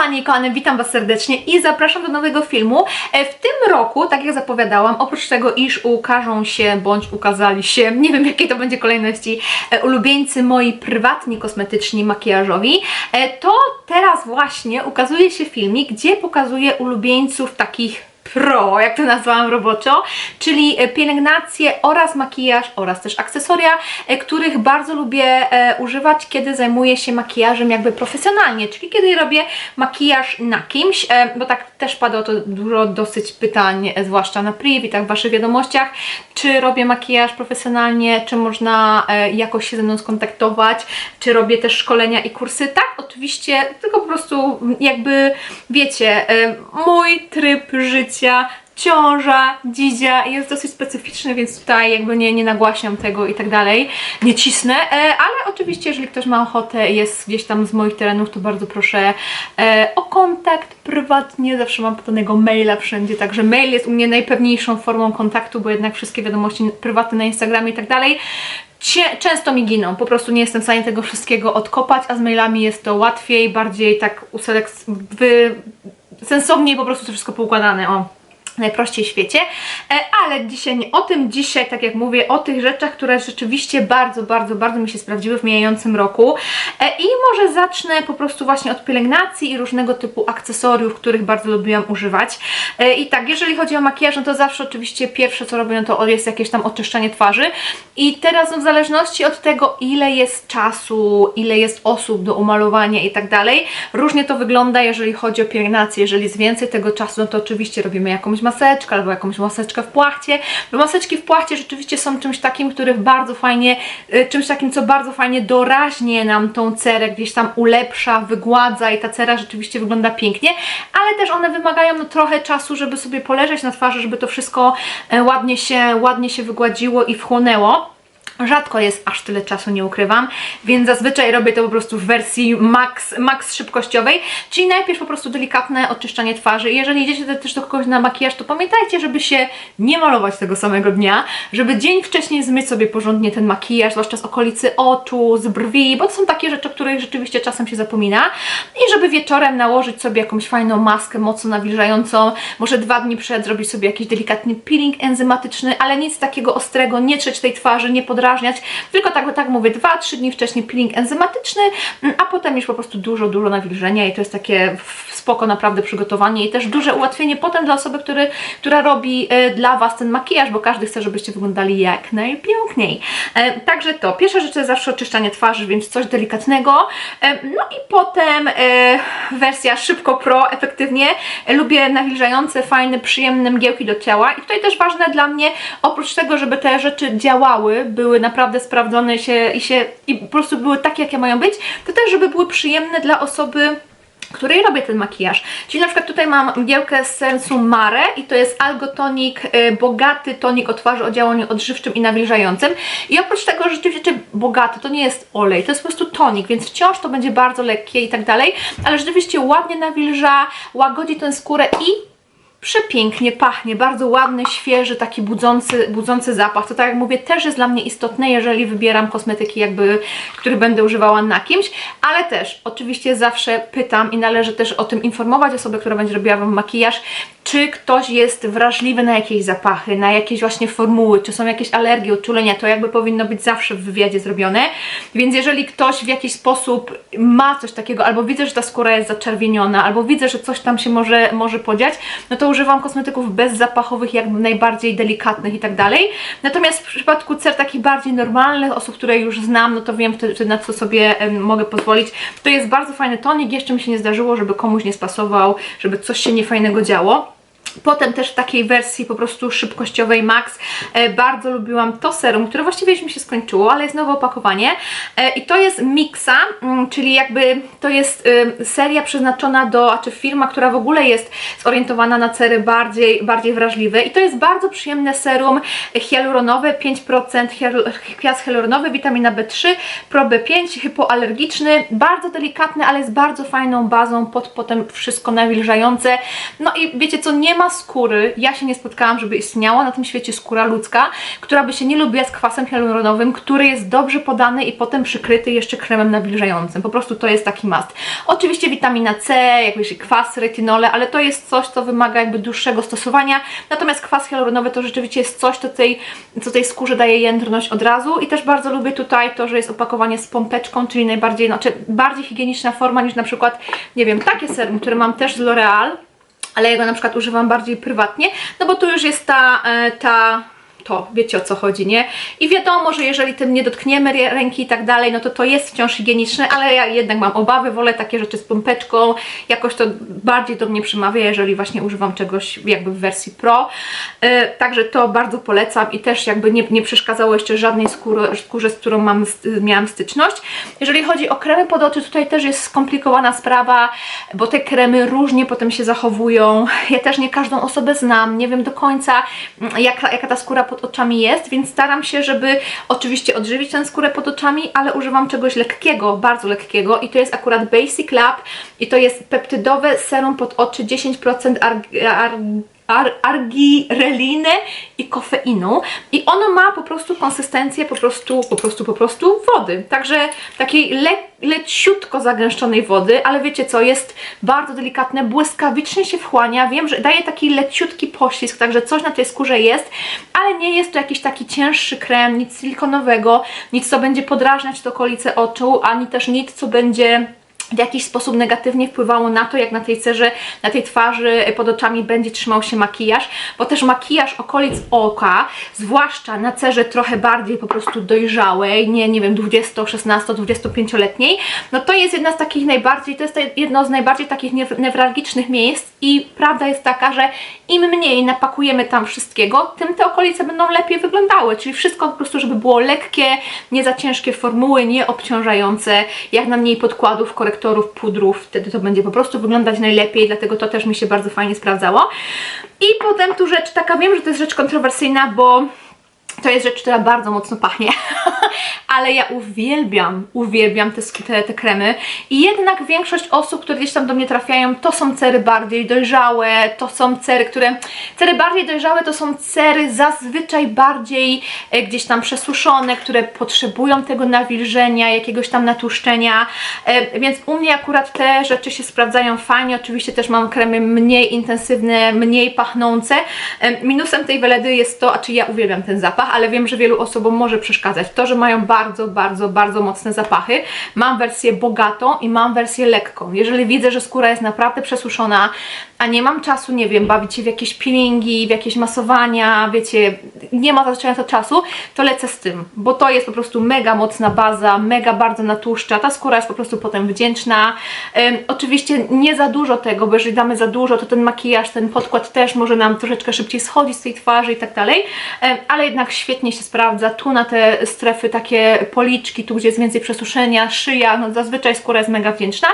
kochani i kochane, witam Was serdecznie i zapraszam do nowego filmu. E, W tym roku, tak jak zapowiadałam, oprócz tego, iż ukażą się, bądź ukazali się, nie wiem jakiej to będzie kolejności, e, ulubieńcy moi prywatni, kosmetyczni, makijażowi, e, to teraz właśnie ukazuje się filmik, gdzie pokazuję ulubieńców takich pro, jak to nazwałam roboczo, czyli e, pielęgnacje oraz makijaż oraz też akcesoria, e, których bardzo lubię e, używać, kiedy zajmuję się makijażem jakby profesjonalnie, czyli kiedy robię makijaż na kimś, bo tak też pada o to dużo dosyć pytań, zwłaszcza na priv i tak w Waszych wiadomościach, czy robię makijaż profesjonalnie, czy można jakoś się ze mną skontaktować, czy robię też szkolenia i kursy. Tak, oczywiście, tylko po prostu jakby wiecie, mój tryb życia, ciąża, dzidzia. Jest dosyć specyficzny, więc tutaj jakby nie, nie nagłaśniam tego i tak dalej, nie cisnę, e, ale oczywiście jeżeli ktoś ma ochotę, jest gdzieś tam z moich terenów, to bardzo proszę e, o kontakt prywatnie, zawsze mam podanego maila wszędzie, także mail jest u mnie najpewniejszą formą kontaktu, bo jednak wszystkie wiadomości prywatne na Instagramie i tak dalej często mi giną, po prostu nie jestem w stanie tego wszystkiego odkopać, a z mailami jest to łatwiej, bardziej tak useleks... wy... sensowniej po prostu to wszystko poukładane, o najprościej świecie, E, ale dzisiaj nie o tym, dzisiaj tak jak mówię, o tych rzeczach, które rzeczywiście bardzo, bardzo, bardzo mi się sprawdziły w mijającym roku. E, i może zacznę po prostu właśnie od pielęgnacji i różnego typu akcesoriów, których bardzo lubiłam używać. E, i tak, jeżeli chodzi o makijaż, no to zawsze oczywiście pierwsze co robię, no to jest jakieś tam oczyszczanie twarzy. I teraz no, w zależności od tego, ile jest czasu, ile jest osób do umalowania i tak dalej, różnie to wygląda, jeżeli chodzi o pielęgnację, jeżeli jest więcej tego czasu, no to oczywiście robimy jakąś maseczkę albo jakąś maseczkę w płachcie, bo maseczki w płachcie rzeczywiście są czymś takim, który bardzo fajnie, y, czymś takim, co bardzo fajnie doraźnie nam tą cerę gdzieś tam ulepsza, wygładza i ta cera rzeczywiście wygląda pięknie, ale też one wymagają no, trochę czasu, żeby sobie poleżeć na twarzy, żeby to wszystko e, ładnie się, ładnie się wygładziło i wchłonęło. Rzadko jest aż tyle czasu, nie ukrywam, więc zazwyczaj robię to po prostu w wersji max, max szybkościowej, czyli najpierw po prostu delikatne oczyszczanie twarzy. I jeżeli idziecie też do kogoś na makijaż, to pamiętajcie, żeby się nie malować tego samego dnia, żeby dzień wcześniej zmyć sobie porządnie ten makijaż, zwłaszcza z okolicy oczu, z brwi, bo to są takie rzeczy, o których rzeczywiście czasem się zapomina. I żeby wieczorem nałożyć sobie jakąś fajną maskę mocno nawilżającą, może dwa dni przed zrobić sobie jakiś delikatny peeling enzymatyczny, ale nic takiego ostrego, nie trzeć tej twarzy, nie tylko tak, tak mówię, 2-3 dni wcześniej peeling enzymatyczny, mm, a potem już po prostu dużo, dużo nawilżenia i to jest takie spoko naprawdę przygotowanie i też duże ułatwienie potem dla osoby, który, która robi e, dla Was ten makijaż, bo każdy chce, żebyście wyglądali jak najpiękniej. E, także to, pierwsza rzecz to jest zawsze oczyszczanie twarzy, więc coś delikatnego, e, no i potem wersja szybko pro, efektywnie, lubię nawilżające, fajne, przyjemne mgiełki do ciała i tutaj też ważne dla mnie, oprócz tego, żeby te rzeczy działały, były naprawdę sprawdzone się i się i po prostu były takie, jakie mają być, to też, żeby były przyjemne dla osoby której robię ten makijaż. Czyli na przykład tutaj mam mgiełkę z sensu Mare i to jest Algotonik, y, bogaty tonik o twarzy o działaniu odżywczym i nawilżającym. I oprócz tego, że rzeczywiście bogaty, to nie jest olej, to jest po prostu tonik, więc wciąż to będzie bardzo lekkie i tak dalej, ale rzeczywiście ładnie nawilża, łagodzi tę skórę i przepięknie pachnie, bardzo ładny, świeży, taki budzący, budzący zapach. To tak jak mówię, też jest dla mnie istotne, jeżeli wybieram kosmetyki jakby, które będę używała na kimś, ale też oczywiście zawsze pytam i należy też o tym informować osobę, która będzie robiła Wam makijaż, czy ktoś jest wrażliwy na jakieś zapachy, na jakieś właśnie formuły, czy są jakieś alergie, uczulenia, to jakby powinno być zawsze w wywiadzie zrobione. Więc jeżeli ktoś w jakiś sposób ma coś takiego, albo widzę, że ta skóra jest zaczerwieniona, albo widzę, że coś tam się może, może podziać, no to używam kosmetyków bezzapachowych, jakby najbardziej delikatnych i tak dalej. Natomiast w przypadku cer takich bardziej normalnych, osób, które już znam, no to wiem wtedy, na co sobie mogę pozwolić. To jest bardzo fajny tonik, jeszcze mi się nie zdarzyło, żeby komuś nie spasował, żeby coś się niefajnego działo. Potem też w takiej wersji po prostu szybkościowej Max. E, bardzo lubiłam to serum, które właściwie już mi się skończyło, ale jest nowe opakowanie. E, i to jest Mixa, mm, czyli jakby to jest seria przeznaczona do, a czy firma, która w ogóle jest zorientowana na cery bardziej, bardziej wrażliwe. I to jest bardzo przyjemne serum hialuronowe, 5% hial- kwiat hialuronowy, witamina B3, Pro B5, hypoalergiczny, bardzo delikatny, ale jest bardzo fajną bazą pod potem wszystko nawilżające. No i wiecie co, nie ma skóry, ja się nie spotkałam, żeby istniała na tym świecie skóra ludzka, która by się nie lubiła z kwasem hialuronowym, który jest dobrze podany i potem przykryty jeszcze kremem nawilżającym. Po prostu to jest taki must. Oczywiście witamina C, jakieś kwas, retinole, ale to jest coś, co wymaga jakby dłuższego stosowania. Natomiast kwas hialuronowy to rzeczywiście jest coś, co tej, co tej skórze daje jędrność od razu i też bardzo lubię tutaj to, że jest opakowanie z pompeczką, czyli najbardziej, znaczy bardziej higieniczna forma niż na przykład, nie wiem, takie serum, które mam też z L'Oreal, ale jego na przykład używam bardziej prywatnie, no bo tu już jest ta, e, ta to, wiecie o co chodzi, nie? I wiadomo, że jeżeli tym nie dotkniemy rę- ręki i tak dalej, no to to jest wciąż higieniczne, ale ja jednak mam obawy, wolę takie rzeczy z pompeczką, jakoś to bardziej do mnie przemawia, jeżeli właśnie używam czegoś jakby w wersji pro. E, także to bardzo polecam i też jakby nie, nie przeszkadzało jeszcze żadnej skóry, skórze, z którą mam, miałam styczność. Jeżeli chodzi o kremy pod oczy, tutaj też jest skomplikowana sprawa, bo te kremy różnie potem się zachowują. Ja też nie każdą osobę znam, nie wiem do końca mm, jaka, jaka ta skóra pod oczami jest, więc staram się, żeby oczywiście odżywić tę skórę pod oczami, ale używam czegoś lekkiego, bardzo lekkiego i to jest akurat Basic Lab i to jest peptydowe serum pod oczy 10% arg, arg, ar, argireliny i kofeinu i ono ma po prostu konsystencję po prostu, po prostu, po prostu wody. Także takiej le, leciutko zagęszczonej wody, ale wiecie co, jest bardzo delikatne, błyskawicznie się wchłania. Wiem, że daje taki leciutki poślizg, także coś na tej skórze jest, ale nie jest to jakiś taki cięższy krem, nic silikonowego, nic co będzie podrażniać te okolice oczu, ani też nic co będzie w jakiś sposób negatywnie wpływało na to, jak na tej cerze, na tej twarzy pod oczami będzie trzymał się makijaż, bo też makijaż okolic oka, zwłaszcza na cerze trochę bardziej po prostu dojrzałej, nie, nie wiem, 20, 16, 25-letniej, no to jest jedna z takich najbardziej, to jest jedno z najbardziej takich new- newralgicznych miejsc i prawda jest taka, że im mniej napakujemy tam wszystkiego, tym te okolice będą lepiej wyglądały, czyli wszystko po prostu, żeby było lekkie, nie za ciężkie formuły, nie obciążające, jak na mniej podkładów, korektorów, pudrów, wtedy to będzie po prostu wyglądać najlepiej, dlatego to też mi się bardzo fajnie sprawdzało. I potem tu rzecz taka, wiem, że to jest rzecz kontrowersyjna, bo to jest rzecz, która bardzo mocno pachnie, ale ja uwielbiam, uwielbiam te, te, te kremy. I jednak większość osób, które gdzieś tam do mnie trafiają, to są cery bardziej dojrzałe, to są cery, które, cery bardziej dojrzałe to są cery zazwyczaj bardziej e, gdzieś tam przesuszone, które potrzebują tego nawilżenia, jakiegoś tam natłuszczenia, e, więc u mnie akurat te rzeczy się sprawdzają fajnie, oczywiście też mam kremy mniej intensywne, mniej pachnące, E, minusem tej weledy jest to, a czy ja uwielbiam ten zapach, ale wiem, że wielu osobom może przeszkadzać to, że mają bardzo, bardzo, bardzo mocne zapachy. Mam wersję bogatą i mam wersję lekką. Jeżeli widzę, że skóra jest naprawdę przesuszona, a nie mam czasu, nie wiem, bawić się w jakieś peelingi, w jakieś masowania, wiecie, nie ma wystarczająco czasu, to lecę z tym, bo to jest po prostu mega mocna baza, mega bardzo natłuszcza, ta skóra jest po prostu potem wdzięczna. Ym, oczywiście nie za dużo tego, bo jeżeli damy za dużo, to ten makijaż, ten podkład też może nam troszeczkę szybciej schodzić z tej twarzy i tak dalej, ale jednak świetnie się sprawdza, tu na te strefy takie policzki, tu gdzie jest więcej przesuszenia, szyja, no zazwyczaj skóra jest mega wdzięczna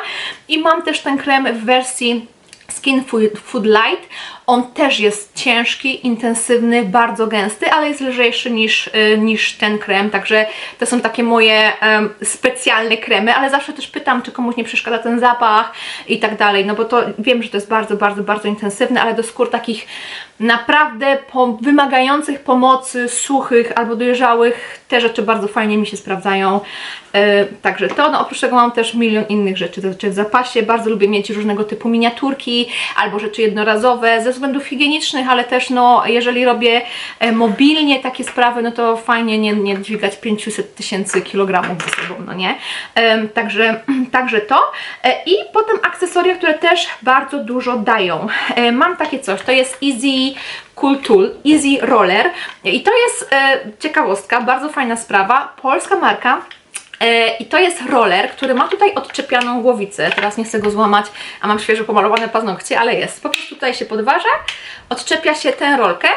i mam też ten krem w wersji Skin Food, Light. On też jest ciężki, intensywny, bardzo gęsty, ale jest lżejszy niż, y, niż ten krem, także to są takie moje em, specjalne kremy, ale zawsze też pytam, czy komuś nie przeszkadza ten zapach i tak dalej, no bo to wiem, że to jest bardzo, bardzo, bardzo intensywne, ale do skór takich naprawdę po, wymagających pomocy, suchych albo dojrzałych, te rzeczy bardzo fajnie mi się sprawdzają. E, także to, no oprócz tego mam też milion innych rzeczy, to znaczy w zapasie bardzo lubię mieć różnego typu miniaturki albo rzeczy jednorazowe. Ze względów higienicznych, ale też no jeżeli robię e, mobilnie takie sprawy, no to fajnie nie, nie dźwigać 500 tysięcy kilogramów ze sobą, no nie? Także, także to. E, I potem akcesoria, które też bardzo dużo dają. E, mam takie coś, to jest Easy Cool Tool, Easy Roller i to jest ciekawostka, bardzo fajna sprawa, polska marka, I to jest roller, który ma tutaj odczepianą głowicę. Teraz nie chcę go złamać, a mam świeżo pomalowane paznokcie, ale jest. Po prostu tutaj się podważa, odczepia się tę rolkę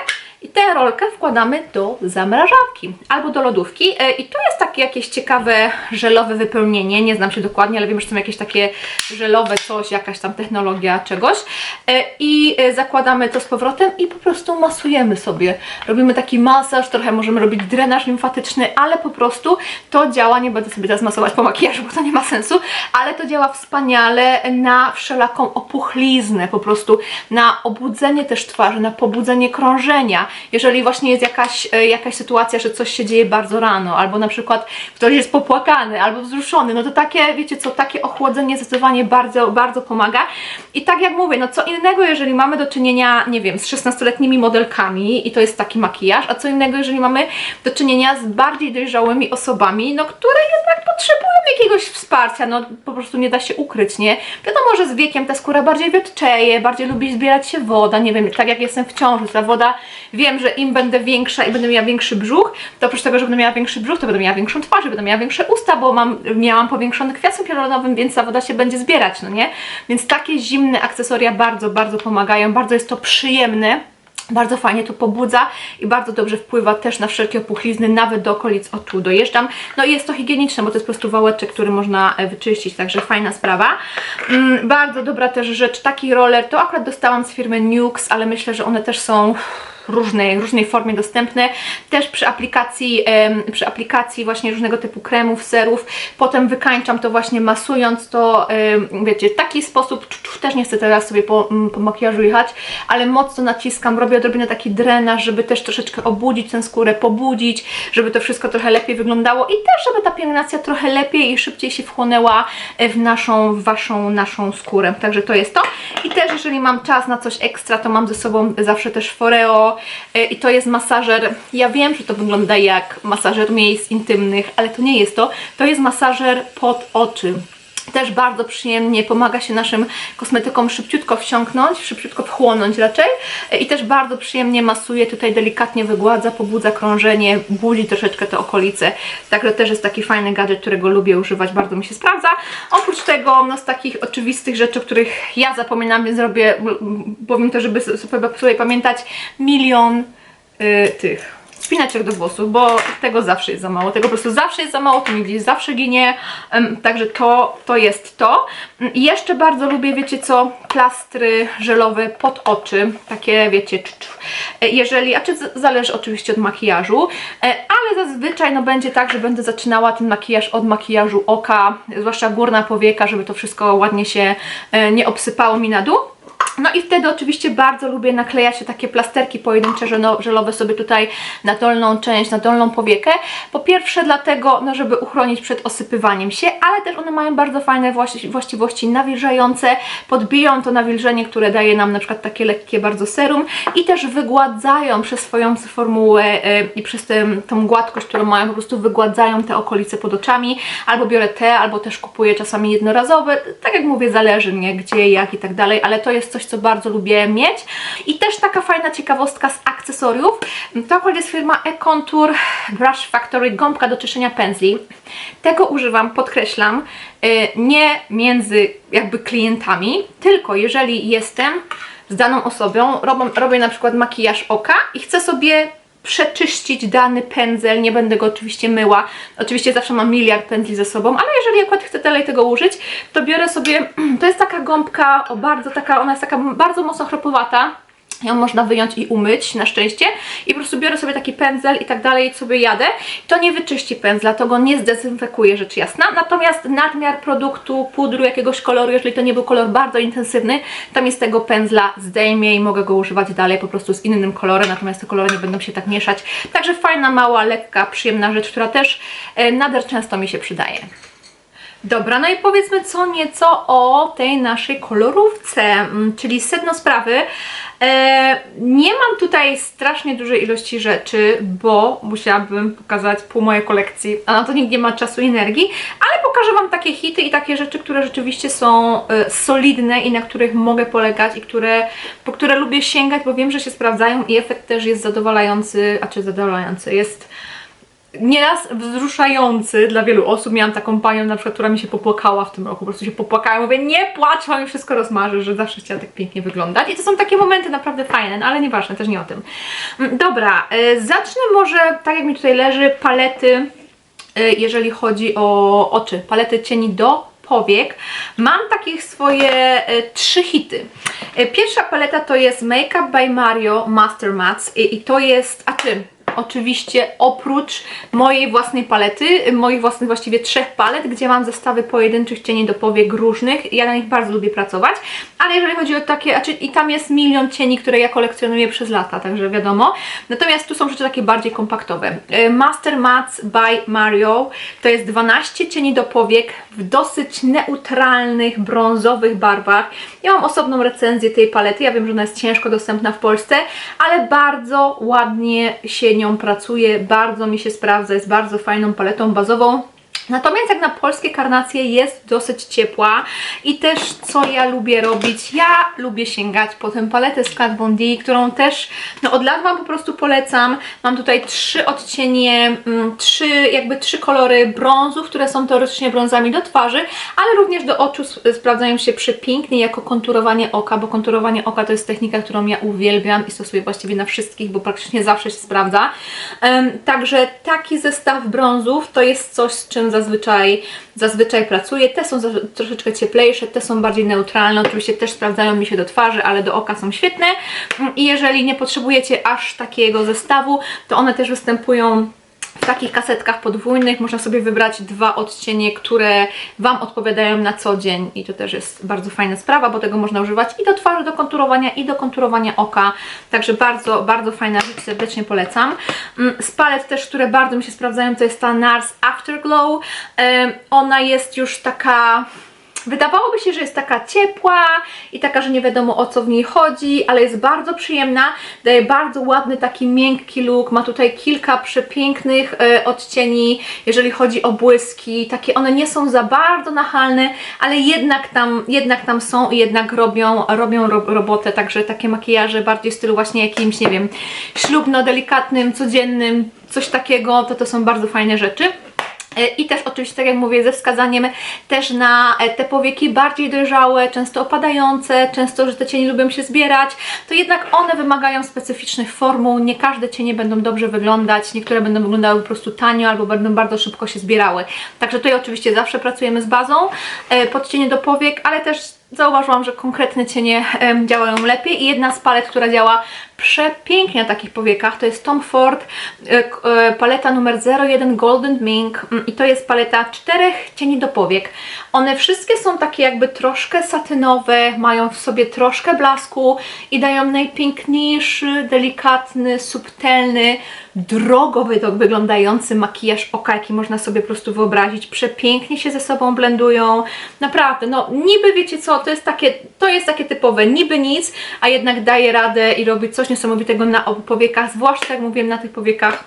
i tę rolkę wkładamy do zamrażarki albo do lodówki. E, I tu jest takie jakieś ciekawe żelowe wypełnienie. Nie znam się dokładnie, ale wiem, że są jakieś takie żelowe coś, jakaś tam technologia czegoś. E, I e, zakładamy to z powrotem i po prostu masujemy sobie. Robimy taki masaż, trochę możemy robić drenaż limfatyczny, ale po prostu to działa. Nie będę sobie teraz masować po makijażu, bo to nie ma sensu, ale to działa wspaniale na wszelaką opuchliznę, po prostu na obudzenie też twarzy, na pobudzenie krążenia. Jeżeli właśnie jest jakaś, e, jakaś sytuacja, że coś się dzieje bardzo rano, albo na przykład ktoś jest popłakany, albo wzruszony, no to takie, wiecie co, takie ochłodzenie zdecydowanie bardzo, bardzo pomaga. I tak jak mówię, no co innego, jeżeli mamy do czynienia, nie wiem, z 16-letnimi modelkami i to jest taki makijaż, a co innego, jeżeli mamy do czynienia z bardziej dojrzałymi osobami, no które jednak potrzebują jakiegoś wsparcia, no po prostu nie da się ukryć, nie? Wiadomo, że z wiekiem ta skóra bardziej wiotczeje, bardziej lubi zbierać się woda, nie wiem, tak jak jestem w ciąży, ta woda, wiem, że im będę większa i będę miała większy brzuch, to oprócz tego, że będę miała większy brzuch, to będę miała większą twarz, będę miała większe usta, bo mam, miałam powiększony kwiatem hialuronowym, więc ta woda się będzie zbierać, no nie? Więc takie zimne akcesoria bardzo, bardzo pomagają, bardzo jest to przyjemne. Bardzo fajnie to pobudza i bardzo dobrze wpływa też na wszelkie opuchlizny, nawet do okolic oczu dojeżdżam. No i jest to higieniczne, bo to jest po prostu wałeczek, który można e, wyczyścić, także fajna sprawa. Mm, bardzo dobra też rzecz, taki roller, to akurat dostałam z firmy Nukes, ale myślę, że one też są różnej, różnej formie dostępne. Też przy aplikacji, przy aplikacji właśnie różnego typu kremów, serów. Potem wykańczam to właśnie masując to, wiecie, w taki sposób, też nie chcę teraz sobie po, po makijażu jechać, ale mocno naciskam, robię odrobinę taki drenaż, żeby też troszeczkę obudzić tę skórę, pobudzić, żeby to wszystko trochę lepiej wyglądało i też, żeby ta pielęgnacja trochę lepiej i szybciej się wchłonęła e, w naszą, w waszą, naszą skórę. Także to jest to. I też, jeżeli mam czas na coś ekstra, to mam ze sobą zawsze też Foreo i to jest masażer. Ja wiem, że to wygląda jak masażer miejsc intymnych, ale to nie jest to. To jest masażer pod oczy. Też bardzo przyjemnie pomaga się naszym kosmetykom szybciutko wsiąknąć, szybciutko wchłonąć raczej i też bardzo przyjemnie masuje, tutaj delikatnie wygładza, pobudza krążenie, budzi troszeczkę te okolice. Także też jest taki fajny gadżet, którego lubię używać, bardzo mi się sprawdza. Oprócz tego, no z takich oczywistych rzeczy, o których ja zapominam, więc zrobię, powiem to, żeby sobie pamiętać, milion y, tych spinaczek do włosów, bo tego zawsze jest za mało. Tego po prostu zawsze jest za mało, to mi gdzieś zawsze ginie. Także to, to jest to. Mm, I jeszcze bardzo lubię, wiecie co, plastry żelowe pod oczy. Takie, wiecie. E, jeżeli, a czy zależy oczywiście od makijażu, e, ale zazwyczaj no będzie tak, że będę zaczynała ten makijaż od makijażu oka, zwłaszcza górna powieka, żeby to wszystko ładnie się e, nie obsypało mi na dół. No i wtedy oczywiście bardzo lubię naklejać takie plasterki pojedyncze żelo- żelowe sobie tutaj na dolną część, na dolną powiekę. Po pierwsze dlatego, no żeby uchronić przed osypywaniem się, ale też one mają bardzo fajne właści- właściwości nawilżające, podbiją to nawilżenie, które daje nam na przykład takie lekkie bardzo serum i też wygładzają przez swoją formułę e, i przez tę, tą gładkość, którą mają, po prostu wygładzają te okolice pod oczami. Albo biorę te, albo też kupuję czasami jednorazowe. Tak jak mówię, zależy nie gdzie, jak i tak dalej, ale to jest coś, co bardzo lubię mieć. I też taka fajna ciekawostka z akcesoriów. To akurat jest firma E-Contour Brush Factory, gąbka do czyszczenia pędzli. Tego używam, podkreślam, y, nie między jakby klientami, tylko jeżeli jestem z daną osobą, robię, robię na przykład makijaż oka i chcę sobie przeczyścić dany pędzel, nie będę go oczywiście myła. Oczywiście zawsze mam miliard pędzli ze sobą, ale jeżeli akurat chcę dalej tego użyć, to biorę sobie, to jest taka gąbka, o bardzo taka, ona jest taka bardzo mocno chropowata. Ją można wyjąć i umyć, na szczęście. I po prostu biorę sobie taki pędzel i tak dalej, i sobie jadę. To nie wyczyści pędzla, to go nie zdezynfekuje, rzecz jasna. Natomiast nadmiar produktu, pudru, jakiegoś koloru, jeżeli to nie był kolor bardzo intensywny, to mi z tego pędzla zdejmie i mogę go używać dalej po prostu z innym kolorem, natomiast te kolory nie będą się tak mieszać. Także fajna, mała, lekka, przyjemna rzecz, która też e, nader często mi się przydaje. Dobra, no i powiedzmy co nieco o tej naszej kolorówce, mm, czyli sedno sprawy. E, nie mam tutaj strasznie dużej ilości rzeczy, bo musiałabym pokazać pół mojej kolekcji, a na to nikt nie ma czasu i energii, ale pokażę Wam takie hity i takie rzeczy, które rzeczywiście są e, solidne i na których mogę polegać i które, po które lubię sięgać, bo wiem, że się sprawdzają i efekt też jest zadowalający, a czy zadowalający, jest nieraz wzruszający dla wielu osób. Miałam taką panią na przykład, która mi się popłakała w tym roku, po prostu się popłakała. Mówię, nie płacz, mam wszystko rozmarzy, że zawsze chciała tak pięknie wyglądać. I to są takie momenty naprawdę fajne, no ale nieważne, też nie o tym. Mm, Dobra, y, zacznę może, tak jak mi tutaj leży, palety, y, jeżeli chodzi o oczy, palety cieni do powiek. Mam takich swoje e, trzy hity. Pierwsza paleta to jest Makeup by Mario Master Mats i, i to jest, a czym? Oczywiście oprócz mojej własnej palety, moich własnych właściwie trzech palet, gdzie mam zestawy pojedynczych cieni do powiek różnych. Ja na nich bardzo lubię pracować, ale jeżeli chodzi o takie, a czy i tam jest milion cieni, które ja kolekcjonuję przez lata, także wiadomo. Natomiast tu są rzeczy takie bardziej kompaktowe. E, Master Mats by Mario to jest 12 cieni do powiek w dosyć neutralnych, brązowych barwach. Ja mam osobną recenzję tej palety, ja wiem, że ona jest ciężko dostępna w Polsce, ale bardzo ładnie się nią pracuje, bardzo mi się sprawdza, jest bardzo fajną paletą bazową. Natomiast jak na polskie karnacje jest dosyć ciepła i też co ja lubię robić, ja lubię sięgać po tę paletę z Kat Von D, którą też no od lat Wam po prostu polecam. Mam tutaj trzy odcienie, mm, trzy jakby trzy kolory brązu, które są teoretycznie brązami do twarzy, ale również do oczu sprawdzają się przepięknie jako konturowanie oka, bo konturowanie oka to jest technika, którą ja uwielbiam i stosuję właściwie na wszystkich, bo praktycznie zawsze się sprawdza. Także taki zestaw brązów to jest coś, z czym zazwyczaj, zazwyczaj pracuję. Te są troszeczkę cieplejsze, te są bardziej neutralne, oczywiście też sprawdzają mi się do twarzy, ale do oka są świetne. I jeżeli nie potrzebujecie aż takiego zestawu, to one też występują w takich kasetkach podwójnych można sobie wybrać dwa odcienie, które Wam odpowiadają na co dzień i to też jest bardzo fajna sprawa, bo tego można używać i do twarzy, do konturowania i do konturowania oka, także bardzo, bardzo fajna rzecz, serdecznie polecam. Mm, Z palet też, które bardzo mi się sprawdzają, to jest ta NARS Afterglow. Ona jest już taka... Wydawałoby się, że jest taka ciepła i taka, że nie wiadomo o co w niej chodzi, ale jest bardzo przyjemna, daje bardzo ładny, taki miękki look, ma tutaj kilka przepięknych e, odcieni, jeżeli chodzi o błyski, takie one nie są za bardzo nachalne, ale jednak tam, jednak tam są i jednak robią, robią ro, robotę, także takie makijaże bardziej w stylu właśnie jakimś, nie wiem, ślubno-delikatnym, codziennym, coś takiego, to to są bardzo fajne rzeczy. E, I też oczywiście, tak jak mówię, ze wskazaniem też na e, te powieki bardziej dojrzałe, często opadające, często, że te cienie lubią się zbierać, to jednak one wymagają specyficznych formuł, nie każde cienie będą dobrze wyglądać, niektóre będą wyglądały po prostu tanio albo będą bardzo szybko się zbierały. Także tutaj oczywiście zawsze pracujemy z bazą e, pod cienie do powiek, ale też zauważyłam, że konkretne cienie działają lepiej i jedna z palet, która działa przepięknie na takich powiekach, to jest Tom Ford e, e, paleta numer 01 Golden Mink Mm, i to jest paleta czterech cieni do powiek. One wszystkie są takie jakby troszkę satynowe, mają w sobie troszkę blasku i dają najpiękniejszy, delikatny, subtelny, drogo wy- wyglądający makijaż oka, jaki można sobie po prostu wyobrazić. Przepięknie się ze sobą blendują. Naprawdę, no niby wiecie co, to jest takie, to jest takie typowe niby nic, a jednak daje radę i robi coś niesamowitego na obu powiekach, zwłaszcza jak mówiłem na tych powiekach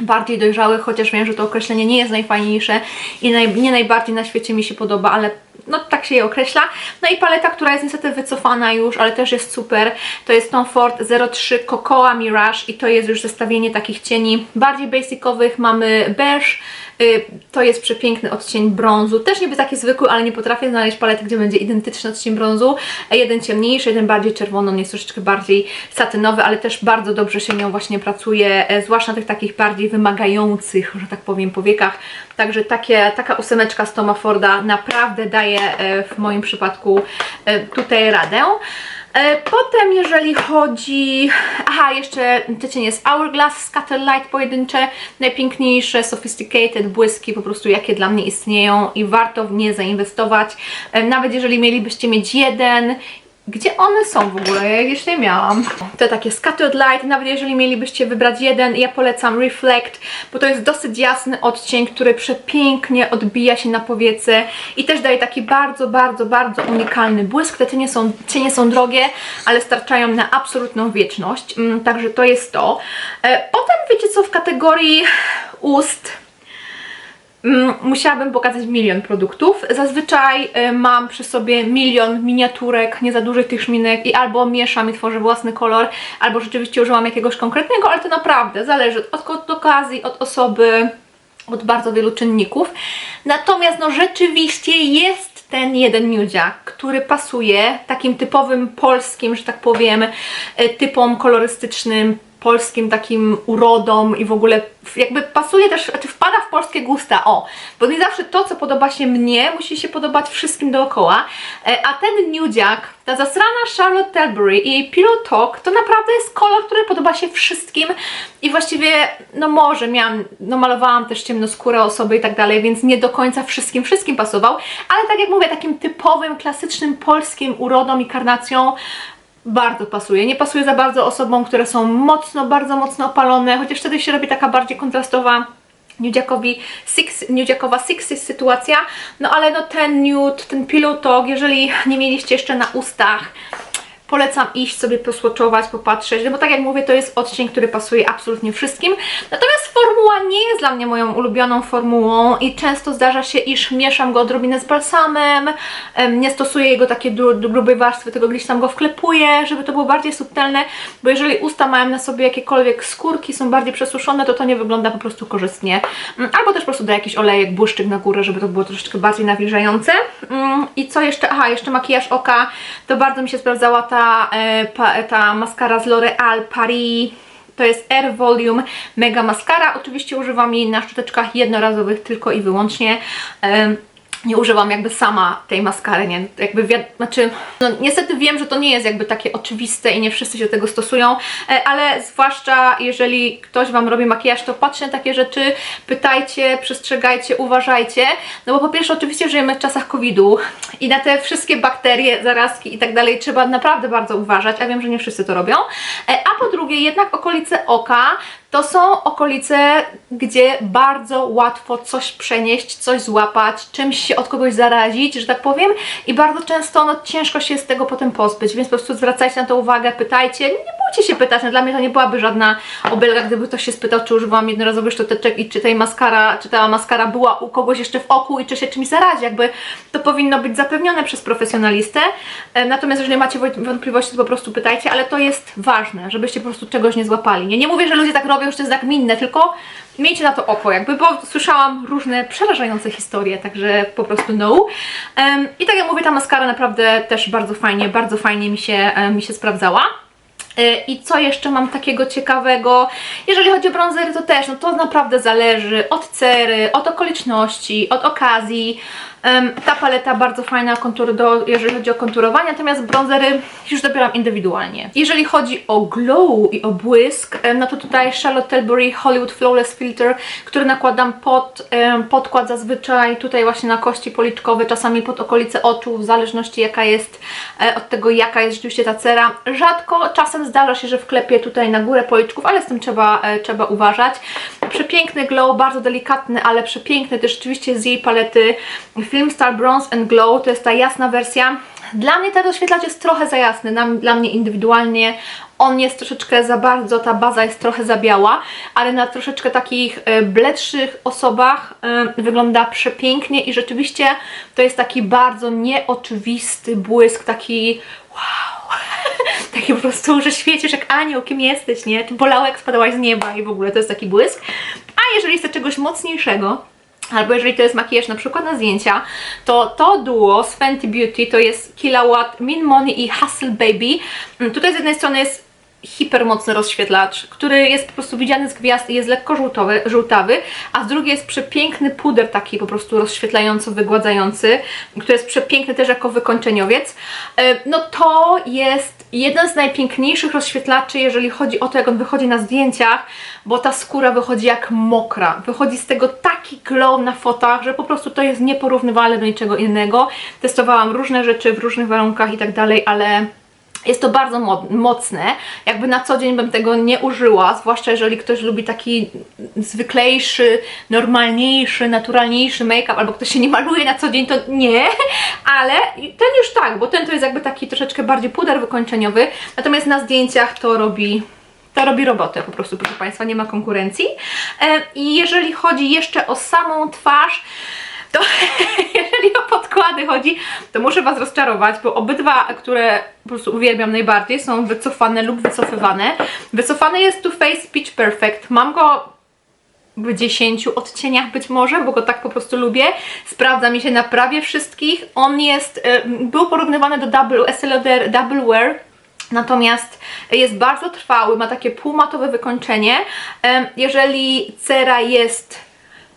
bardziej dojrzałych, chociaż wiem, że to określenie nie jest najfajniejsze i naj, nie najbardziej na świecie mi się podoba, ale no tak się je określa. No i paleta, która jest niestety wycofana już, ale też jest super, to jest Tom Ford 03 Cocoa Mirage i to jest już zestawienie takich cieni bardziej basicowych. Mamy beige, to jest przepiękny odcień brązu, też niby taki zwykły, ale nie potrafię znaleźć palety, gdzie będzie identyczny odcień brązu. Jeden ciemniejszy, jeden bardziej czerwony, on jest troszeczkę bardziej satynowy, ale też bardzo dobrze się nią właśnie pracuje, e, zwłaszcza na tych takich bardziej wymagających, że tak powiem, powiekach. Także takie, taka ósemeczka z Toma Forda naprawdę daje e, w moim przypadku e, tutaj radę. E, Potem jeżeli chodzi... Aha, jeszcze cienie z Hourglass, Scatterlight pojedyncze, najpiękniejsze, sophisticated błyski po prostu jakie dla mnie istnieją i warto w nie zainwestować. E, Nawet jeżeli mielibyście mieć jeden, gdzie one są w ogóle? Ja jeszcze nie miałam. Te takie Scattered Light, nawet jeżeli mielibyście wybrać jeden, ja polecam Reflect, bo to jest dosyć jasny odcień, który przepięknie odbija się na powiece i też daje taki bardzo, bardzo, bardzo unikalny błysk. Te cienie są, cienie są drogie, ale starczają na absolutną wieczność, Mm, także to jest to. E, Potem wiecie co, w kategorii ust musiałabym pokazać milion produktów. Zazwyczaj y, mam przy sobie milion miniaturek, nie za dużych tych szminek i albo mieszam i tworzę własny kolor, albo rzeczywiście użyłam jakiegoś konkretnego, ale to naprawdę zależy od, od okazji, od osoby. od bardzo wielu czynników. Natomiast no rzeczywiście jest ten jeden nudziak, który pasuje takim typowym polskim, że tak powiem, e, typom kolorystycznym, polskim takim urodom i w ogóle jakby pasuje też, znaczy wpada w polskie gusta, o, bo nie zawsze to, co podoba się mnie, musi się podobać wszystkim dookoła, E, a ten nudziak, ta zasrana Charlotte Tilbury i jej Pillow Talk, to naprawdę jest kolor, który podoba się wszystkim. I właściwie, no może miałam, no malowałam też ciemnoskóre osoby i tak dalej, więc nie do końca wszystkim, wszystkim pasował, ale tak jak mówię, takim typowym, klasycznym polskim urodą i karnacją bardzo pasuje. Nie pasuje za bardzo osobom, które są mocno, bardzo mocno opalone, chociaż wtedy się robi taka bardziej kontrastowa nudziakowi six, nudziakowa sixy sytuacja, no ale no ten nude, ten pillow talk, jeżeli nie mieliście jeszcze na ustach, polecam iść sobie posłoczować, popatrzeć, no bo tak jak mówię, to jest odcień, który pasuje absolutnie wszystkim. Natomiast formuła nie jest dla mnie moją ulubioną formułą i często zdarza się, iż mieszam go odrobinę z balsamem, em, nie stosuję jego takiej grubej warstwy, tylko gdzieś tam go wklepuję, żeby to było bardziej subtelne, bo jeżeli usta mają na sobie jakiekolwiek skórki, są bardziej przesuszone, to to nie wygląda po prostu korzystnie. Mm, Albo też po prostu daję jakiś olejek, błyszczyk na górę, żeby to było troszeczkę bardziej nawilżające. Mm, I co jeszcze? Aha, jeszcze makijaż oka. To bardzo mi się sprawdzała ta, e, pa, ta maskara z L'Oreal Paris. To jest Air Volume Mega Mascara. Oczywiście używam jej na szczoteczkach jednorazowych tylko i wyłącznie. Nie używam jakby sama tej maskary, nie? Jakby znaczy, no niestety wiem, że to nie jest jakby takie oczywiste i nie wszyscy się do tego stosują, e, ale zwłaszcza jeżeli ktoś Wam robi makijaż, to patrzcie na takie rzeczy, pytajcie, przestrzegajcie, uważajcie, no bo po pierwsze oczywiście żyjemy w czasach COVID-u i na te wszystkie bakterie, zarazki i tak dalej trzeba naprawdę bardzo uważać, a wiem, że nie wszyscy to robią, E, a po drugie jednak okolice oka to są okolice, gdzie bardzo łatwo coś przenieść, coś złapać, czymś się od kogoś zarazić, że tak powiem, i bardzo często no, ciężko się z tego potem pozbyć, więc po prostu zwracajcie na to uwagę, pytajcie, nie bójcie się pytać, no, dla mnie to nie byłaby żadna obelga, gdyby ktoś się spytał, czy używałam jednorazowych szczoteczek i czy tej maskara, czy ta maskara była u kogoś jeszcze w oku i czy się czymś zarazi, jakby to powinno być zapewnione przez profesjonalistę, E, natomiast jeżeli macie wo- wątpliwości, to po prostu pytajcie, ale to jest ważne, żebyście po prostu czegoś nie złapali. Nie, nie mówię, że ludzie tak robią, że to jest tak minne, tylko miejcie na to oko, jakby, bo słyszałam różne przerażające historie, także po prostu no. Em, I tak jak mówię, ta maskara naprawdę też bardzo fajnie, bardzo fajnie mi się, em, mi się sprawdzała. E, I co jeszcze mam takiego ciekawego? Jeżeli chodzi o bronzery, to też, no to naprawdę zależy od cery, od okoliczności, od okazji. Ta paleta bardzo fajna, do, jeżeli chodzi o konturowanie, natomiast bronzery już dobieram indywidualnie. Jeżeli chodzi o glow i o błysk, no to tutaj Charlotte Tilbury Hollywood Flawless Filter, który nakładam pod podkład zazwyczaj, tutaj właśnie na kości policzkowe, czasami pod okolice oczu, w zależności jaka jest, e, od tego jaka jest rzeczywiście ta cera. Rzadko, czasem zdarza się, że wklepię tutaj na górę policzków, ale z tym trzeba, e, trzeba uważać. Przepiękny glow, bardzo delikatny, ale przepiękny też rzeczywiście z jej palety. Film Star Bronze and Glow, to jest ta jasna wersja. Dla mnie ten rozświetlacz jest trochę za jasny, dla mnie indywidualnie. On jest troszeczkę za bardzo, ta baza jest trochę za biała, ale na troszeczkę takich e, bledszych osobach e, wygląda przepięknie i rzeczywiście to jest taki bardzo nieoczywisty błysk, taki wow, taki po prostu, że świecisz jak anioł, kim jesteś, nie? Ty bolało jak spadałaś z nieba i w ogóle to jest taki błysk. A jeżeli chcesz czegoś mocniejszego, Albo jeżeli to jest makijaż na przykład na zdjęcia, to to duo z Fenty Beauty to jest Kilowatt, Min Money i Hustle Baby. Mm, Tutaj z jednej strony jest hipermocny rozświetlacz, który jest po prostu widziany z gwiazd i jest lekko żółtowy, żółtawy, a z drugiej jest przepiękny puder taki po prostu rozświetlający, wygładzający, który jest przepiękny też jako wykończeniowiec. E, No to jest jeden z najpiękniejszych rozświetlaczy, jeżeli chodzi o to, jak on wychodzi na zdjęciach, bo ta skóra wychodzi jak mokra. Wychodzi z tego taki glow na fotach, że po prostu to jest nieporównywalne do niczego innego. Testowałam różne rzeczy w różnych warunkach i tak dalej, ale jest to bardzo mo- mocne. Jakby na co dzień bym tego nie użyła, zwłaszcza jeżeli ktoś lubi taki zwyklejszy, normalniejszy, naturalniejszy make-up, albo ktoś się nie maluje na co dzień, to nie, ale ten już tak, bo ten to jest jakby taki troszeczkę bardziej puder wykończeniowy, natomiast na zdjęciach to robi to robi robotę po prostu, proszę Państwa, nie ma konkurencji. E, I jeżeli chodzi jeszcze o samą twarz, to jeżeli o podkłady chodzi, to muszę Was rozczarować, bo obydwa, które po prostu uwielbiam najbardziej, są wycofane lub wycofywane. Wycofany jest Too Faced Pitch Perfect. Mam go w 10 odcieniach być może, bo go tak po prostu lubię. Sprawdza mi się na prawie wszystkich. On jest, e, był porównywany do Double, Estée Double Wear, Natomiast jest bardzo trwały, ma takie półmatowe wykończenie. Jeżeli cera jest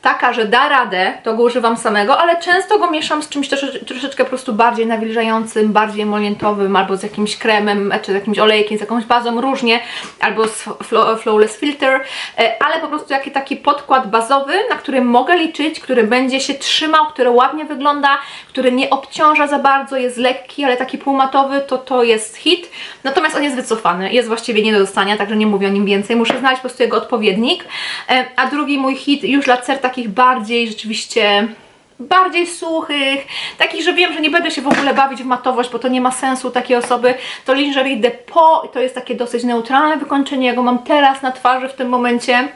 taka, że da radę, to go używam samego, ale często go mieszam z czymś trosze, troszeczkę po prostu bardziej nawilżającym, bardziej emolientowym, albo z jakimś kremem, czy z jakimś olejkiem, z jakąś bazą, różnie, albo z flow, Flawless Filter, e, ale po prostu jaki taki podkład bazowy, na który mogę liczyć, który będzie się trzymał, który ładnie wygląda, który nie obciąża za bardzo, jest lekki, ale taki półmatowy, to to jest hit. Natomiast on jest wycofany, jest właściwie nie do dostania, także nie mówię o nim więcej. Muszę znaleźć po prostu jego odpowiednik. E, A drugi mój hit już dla cer takich bardziej rzeczywiście bardziej suchych, takich, że wiem, że nie będę się w ogóle bawić w matowość, bo to nie ma sensu u takiej osoby, to Lingerie Depot to jest takie dosyć neutralne wykończenie, ja go mam teraz na twarzy w tym momencie.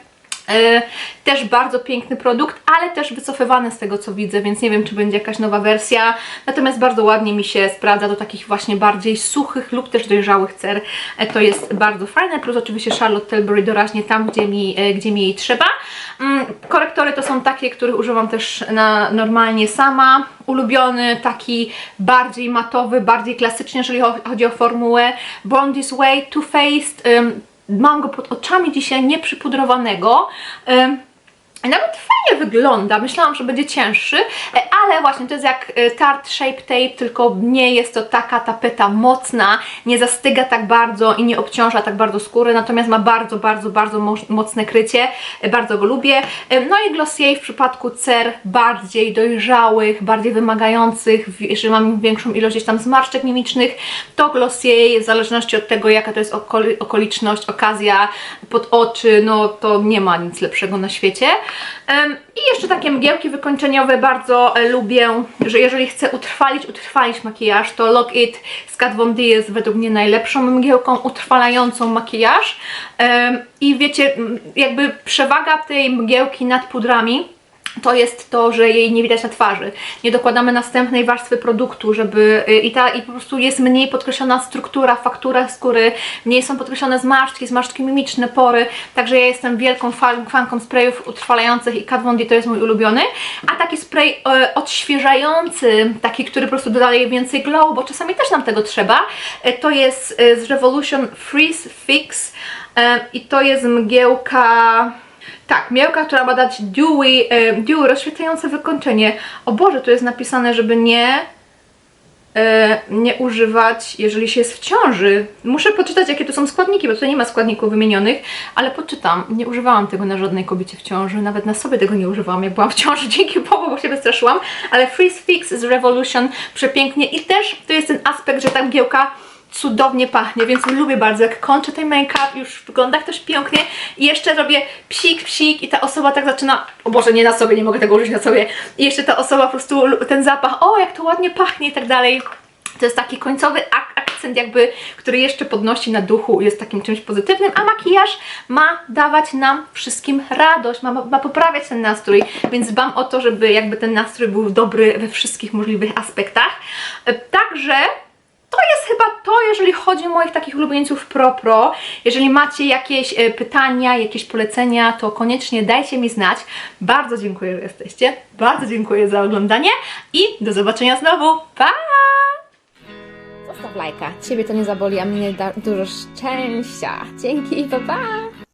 E, Też bardzo piękny produkt, ale też wycofywany z tego co widzę, więc nie wiem czy będzie jakaś nowa wersja. Natomiast bardzo ładnie mi się sprawdza do takich właśnie bardziej suchych lub też dojrzałych cer. E, To jest bardzo fajne, plus oczywiście Charlotte Tilbury doraźnie tam, gdzie mi, e, gdzie mi jej trzeba. Mm, Korektory to są takie, których używam też na normalnie sama. Ulubiony, taki bardziej matowy, bardziej klasyczny, jeżeli cho- chodzi o formułę. This Way, Too Faced. Mam go pod oczami dzisiaj nieprzypudrowanego. Nawet fajnie wygląda. Myślałam, że będzie cięższy, e, ale właśnie to jest jak e, Tarte Shape Tape, tylko nie jest to taka tapeta mocna, nie zastyga tak bardzo i nie obciąża tak bardzo skóry, natomiast ma bardzo, bardzo, bardzo mo- mocne krycie. E, Bardzo go lubię. No i Glossier w przypadku cer bardziej dojrzałych, bardziej wymagających, jeżeli mam większą ilość gdzieś tam zmarszczek mimicznych, to Glossier w zależności od tego, jaka to jest okoli- okoliczność, okazja, pod oczy, no to nie ma nic lepszego na świecie. I jeszcze takie mgiełki wykończeniowe bardzo e, lubię, że jeżeli chcę utrwalić, utrwalić makijaż, to Lock It z Kat Von D jest według mnie najlepszą mgiełką utrwalającą makijaż. I wiecie, jakby przewaga tej mgiełki nad pudrami to jest to, że jej nie widać na twarzy. Nie dokładamy następnej warstwy produktu, żeby y, i ta i po prostu jest mniej podkreślona struktura, faktura skóry, mniej są podkreślone zmarszczki, zmarszczki mimiczne, pory. Także ja jestem wielką fan, fanką sprayów utrwalających i Kat Von D to jest mój ulubiony. A taki spray e, odświeżający, taki, który po prostu dodaje więcej glow, bo czasami też nam tego trzeba, e, to jest e, z Revolution Freeze Fix e, i to jest mgiełka tak, miałka, która ma dać dewy, e, dewy rozświetlające wykończenie. O Boże, tu jest napisane, żeby nie e, nie używać, jeżeli się jest w ciąży. Muszę poczytać, jakie tu są składniki, bo tutaj nie ma składników wymienionych, ale poczytam. Nie używałam tego na żadnej kobiecie w ciąży, nawet na sobie tego nie używałam, jak byłam w ciąży, dzięki Bogu, bo się wystraszyłam. Ale Freeze Fix z Revolution przepięknie i też to jest ten aspekt, że ta mgiełka cudownie pachnie, więc lubię bardzo, jak kończę ten make-up, już wygląda też pięknie i jeszcze robię psik, psik i ta osoba tak zaczyna, o Boże, nie na sobie, nie mogę tego użyć na sobie i jeszcze ta osoba po prostu, ten zapach, o jak to ładnie pachnie i tak dalej. To jest taki końcowy ak- akcent jakby, który jeszcze podnosi na duchu, jest takim czymś pozytywnym, a makijaż ma dawać nam wszystkim radość, ma, ma poprawiać ten nastrój, więc dbam o to, żeby jakby ten nastrój był dobry we wszystkich możliwych aspektach. E, Także to jest chyba to, jeżeli chodzi o moich takich ulubieńców pro-pro. Jeżeli macie jakieś e, pytania, jakieś polecenia, to koniecznie dajcie mi znać. Bardzo dziękuję, że jesteście. Bardzo dziękuję za oglądanie i do zobaczenia znowu. Pa! Zostaw lajka. Ciebie to nie zaboli, a mnie da dużo szczęścia. Dzięki, pa pa!